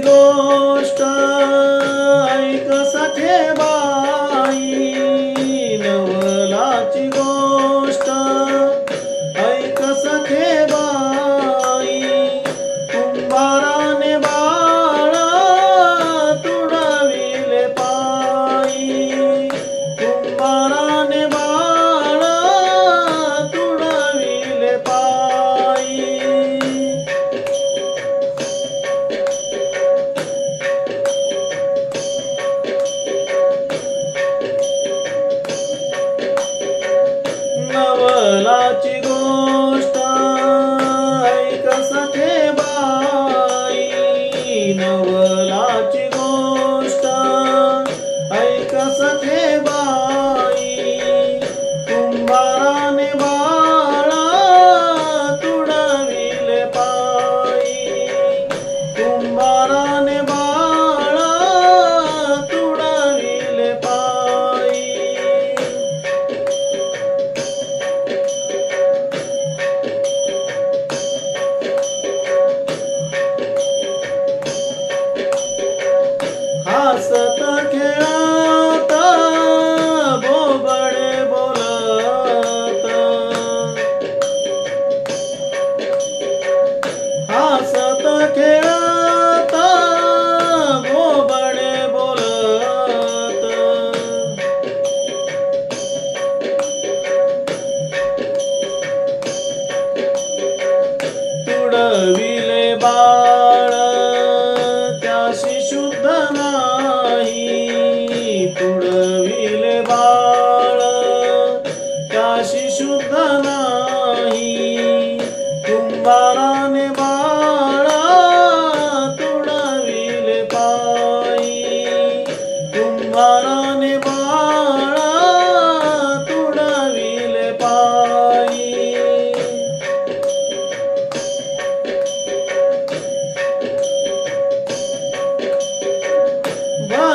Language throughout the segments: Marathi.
gosta Renato పరిశుద్ధనా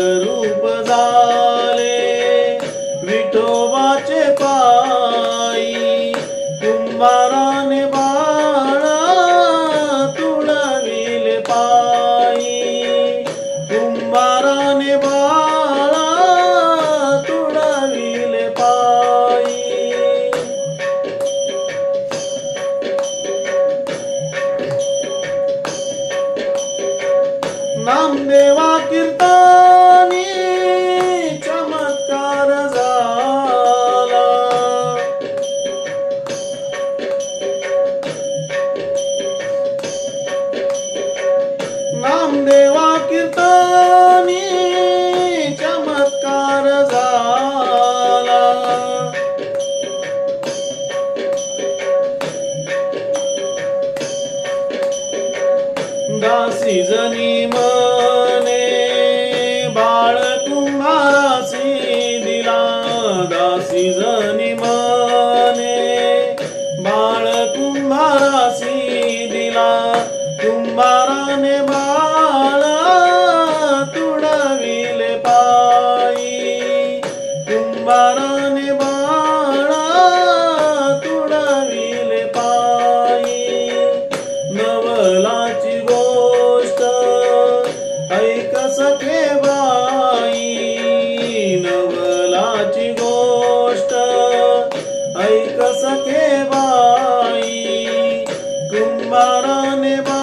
ಕರು जनी मने बाळ कुंभारासी दिला दासी जनी मने बाळ कुंभारासी दिला कुंभाराने बाळ तुडविले पायी कुंभारा ठेवाई कुंभाराने बा